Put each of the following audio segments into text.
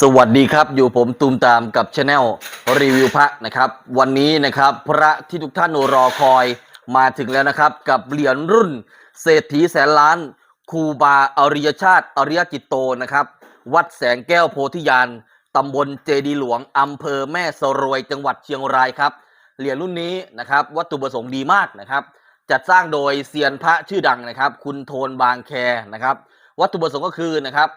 สวัสดีครับอยู่ผมตูมตามกับช anel รีวิวพระนะครับ วันนี้นะครับพระที่ทุกท่านรอคอยมาถึงแล้วนะครับ กับเหรียญรุ่น เศรษฐีแสนล้านครูบาอริยชาติอริยจิตโตนะครับ วัดแสงแก้วโพธิญาณตำบลเจดีหลวงอำเภอแม่สรวยจังหวัดเชียงรายครับเหรียญรุ่นนี้นะครับ วัตถุประสงค์ดีมากนะครับ จัดสร้างโดยเซียนพระชื่อดังนะครับ คุณโทนบางแคนะครับ วัตถุประสงค์ก็คือนะครับ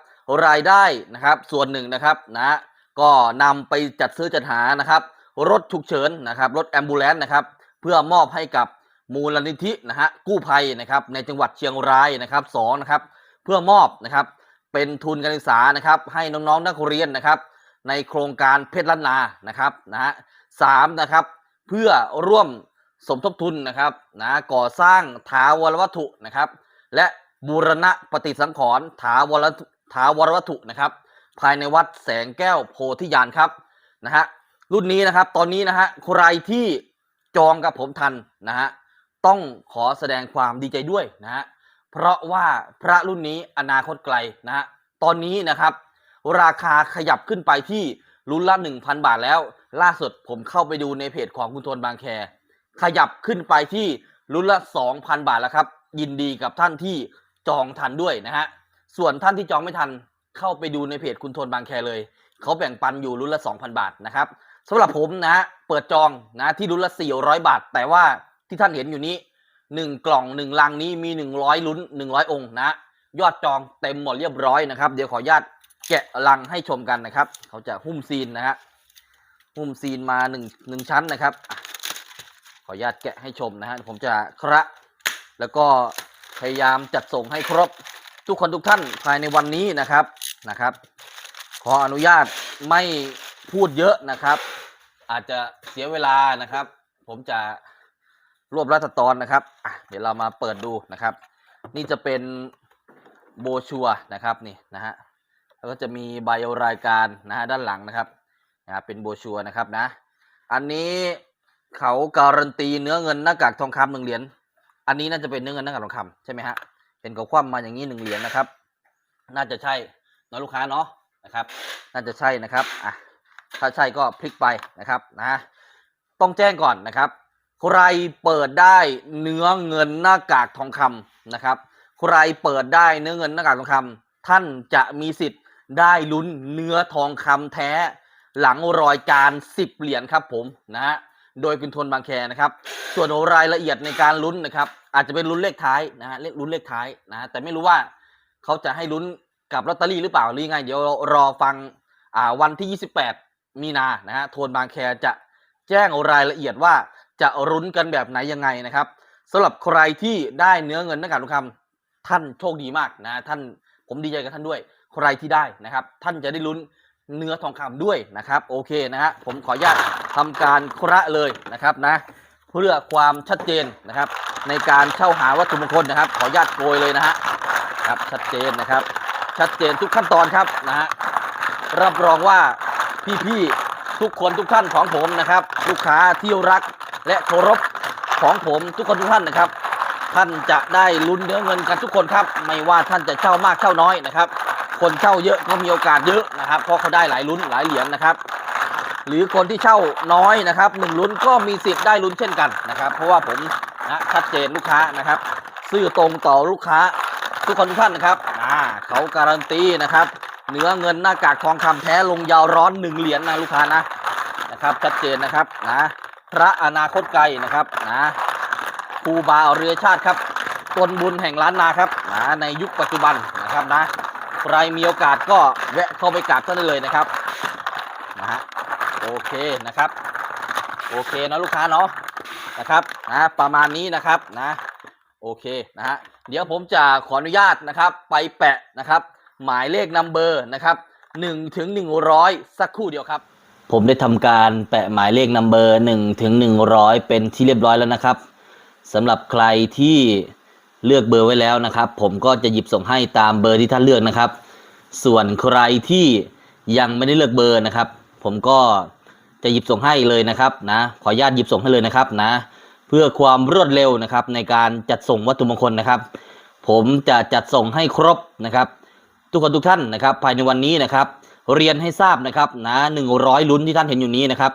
รายได้นะครับ ส่วนหนึ่งนะครับนะก็นำไปจัดซื้อจัดหานะครับ รถฉุกเฉินนะครับรถแอมบูเลนต์นะครับ เพื่อมอบให้กับมูลนิธินะฮะกู้ภัยนะครับ ในจังหวัดเชียงรายนะครับสองนะครับ เพื่อมอบนะครับ เป็นทุนการศึกษานะครับ ให้น้องๆนักเรียนนะครับ ในโครงการเพชรล้านนานะครับนะฮะสามนะครับ เพื่อร่วมสมทบทุนนะครับนะก่อสร้างถาวรวัตถุนะครับ และบูรณะปฏิสังขรณ์ถาวร ถาวรวัตถุนะครับภายในวัดแสงแก้วโพธิญาณครับนะฮะรุ่นนี้นะครับตอนนี้นะฮะใครที่จองกับผมทันนะฮะต้องขอแสดงความดีใจด้วยนะฮะเพราะว่าพระรุ่นนี้อนาคตไกลนะฮะตอนนี้นะครับ ราคาขยับขึ้นไปที่รุ่นละ 1,000 บาทแล้ว ล่าสุดผมเข้าไปดูในเพจของคุณโทนบางแค ขยับขึ้นไปที่รุ่นละ 2,000 บาทแล้วครับ ยินดีกับท่านที่จองทันด้วยนะฮะ ส่วนท่านที่จองไม่ทันเข้าไปดูในเพจคุณโทนบางแคเลย เขาแบ่งปันอยู่รุ่นละ 2,000 บาทนะครับสำหรับผมนะเปิดจองนะที่รุ่นละ 400 บาท แต่ว่าที่ท่านเห็นอยู่นี้ 1 กล่อง 1 ลังนี้มี 100ลุ้น 100 องค์นะ ยอดจองเต็มหมดเรียบร้อยนะครับ เดี๋ยวขออนุญาตแกะลังให้ชมกันนะครับ เขาจะหุ้มซีนนะฮะหุ้มซีนมา1 1ชั้นนะครับขออนุญาตแกะให้ชมนะฮะผมจะคระแล้วก็พยายามจัดส่งให้ครบ ทุกคนทุกท่านภายในวันนี้นะครับนะครับ ขออนุญาตไม่พูดเยอะนะครับ อาจจะเสียเวลานะครับ ผมจะรวบรัดตอนนะครับเดี๋ยวเรามาเปิดดูนะครับ นี่จะเป็นโบชัวนะครับนี่นะฮะแล้วก็จะมีใบรายการนะฮะด้านหลังนะครับนะเป็นโบชัวนะครับนะ อันนี้เขาการันตีเนื้อเงินหน้ากากทองคำหนึ่งเหรียญอันนี้น่าจะเป็นเนื้อเงินหน้ากากทองคำใช่ไหมฮะ เป็นกระคว่ำมาอย่างนี้หนึ่งเหรียญนะครับ น่าจะใช่เนาะลูกค้าเนาะนะครับ น่าจะใช่นะครับอะถ้าใช่ก็พลิกไปนะครับนะต้องแจ้งก่อนนะครับ ใครเปิดได้เนื้อเงินหน้ากากทองคำนะครับ ใครเปิดได้เนื้อเงินหน้ากากทองคำท่านจะมีสิทธิ์ได้ลุ้นเนื้อทองคำแท้หลังรอยการ10เหรียญครับผมนะฮะ โดยคุณทนบางแคนะครับ ส่วนรายละเอียดในการลุ้นนะครับ อาจจะเป็นลุ้นเลขท้ายนะฮะเลขลุ้นเลขท้ายนะแต่ไม่รู้ว่าเขาจะให้ลุ้นกับลอตเตอรี่หรือเปล่าหรือยังไง เดี๋ยวรอฟังอ่าวันที่ 28 มีนานะฮะโทนบางแคจะแจ้งรายละเอียดว่าจะรุ้นกันแบบไหนยังไงนะครับสำหรับใครที่ได้เนื้อเงินน้ากากทองคำท่านโชคดีมากนะท่านผมดีใจกับท่านด้วย ใครที่ได้นะครับ ท่านจะได้ลุ้น เนื้อทองคำด้วยนะครับโอเคนะฮะผมขออนุญาตทำการคระเลยนะครับนะเพื่อความชัดเจนนะครับ ในการเช่าหาวัตถุมงคลนะครับ ขออนุญาตโกยเลยนะฮะครับชัดเจนนะครับ ชัดเจนทุกขั้นตอนครับนะฮะรับรองว่าพี่ๆทุกคนทุกท่านของผมนะครับ ลูกค้าที่รักและเคารพของผมทุกคนทุกท่านนะครับ ท่านจะได้ลุ้นเนื้อเงินกันทุกคนครับ ไม่ว่าท่านจะเช่ามากเช่าน้อยนะครับ คนเช่าเยอะก็มีโอกาสเยอะนะครับเพราะเขาได้หลายลุ้นหลายเหรียญนะครับ หรือคนที่เช่าน้อยนะครับหนึ่งลุ้นก็มีสิทธิ์ได้ลุ้นเช่นกันนะครับ เพราะว่าผมนะชัดเจนลูกค้านะครับ ซื่อตรงต่อลูกค้าทุกคนทุกท่านนะครับอ่าเขาการันตีนะครับเนื้อเงินหน้ากากทองคำแท้ลงยาวร้อนหนึ่งเหรียญนะลูกค้านะนะครับชัดเจนนะครับนะพระอนาคตไกลนะครับนะ รูบาเรือชาติครับตนบุญแห่งล้านนาครับนะในยุคปัจจุบันนะครับนะใครมีโอกาสก็แวะเข้าไปกราบท่านเลยนะครับนะฮะโอเคนะครับโอเคนะลูกค้าเนาะนะครับนะประมาณนี้นะครับนะโอเคนะฮะเดี๋ยวผมจะขออนุญาตนะครับไปแปะนะครับหมายเลขนัมเบอร์นะครับ1ถึง100สักครู่เดียวครับ ผมได้ทำการแปะหมายเลขนัมเบอร์1ถึง100เป็นที่เรียบร้อยแล้วนะครับ สำหรับใครที่เลือกเบอร์ไว้แล้วนะครับ ผมก็จะหยิบส่งให้ตามเบอร์ที่ท่านเลือกนะครับ ส่วนใครที่ยังไม่ได้เลือกเบอร์นะครับ ผมก็จะหยิบส่งให้เลยนะครับนะขออนุญาตหยิบส่งให้เลยนะครับนะ เพื่อความรวดเร็วนะครับ ในการจัดส่งวัตถุมงคลนะครับ ผมจะจัดส่งให้ครบนะครับ ทุกคนทุกท่านนะครับ ภายในวันนี้นะครับ เรียนให้ทราบนะครับนะหนึ่งร้อยลุ้นที่ท่านเห็นอยู่นี้นะครับ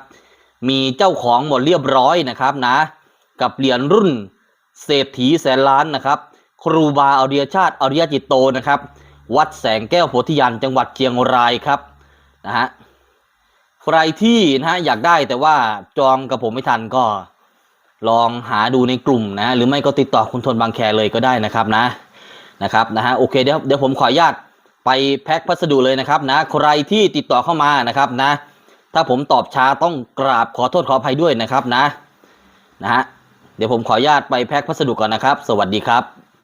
มีเจ้าของหมดเรียบร้อยนะครับนะ กับเหรียญรุ่นเศรษฐีแสนล้านนะครับ ครูบาอริยชาติอริยจิตโตนะครับ วัดแสงแก้วโพธิญาณจังหวัดเชียงรายครับนะฮะใครที่นะฮะอยากได้แต่ว่าจองกับผมไม่ทันก็ลองหาดูในกลุ่มนะหรือไม่ก็ติดต่อคุณทนบางแคเลยก็ได้นะครับนะนะครับนะฮะโอเคเดี๋ยวเดี๋ยวผมขออนุญาตไปแพ็คพัสดุเลยนะครับนะใครที่ติดต่อเข้ามานะครับนะ ถ้าผมตอบช้าต้องกราบขอโทษขออภัยด้วยนะครับนะนะฮะ เดี๋ยวผมขออนุญาตไปแพ็คพัสดุก่อนนะครับ สวัสดีครับ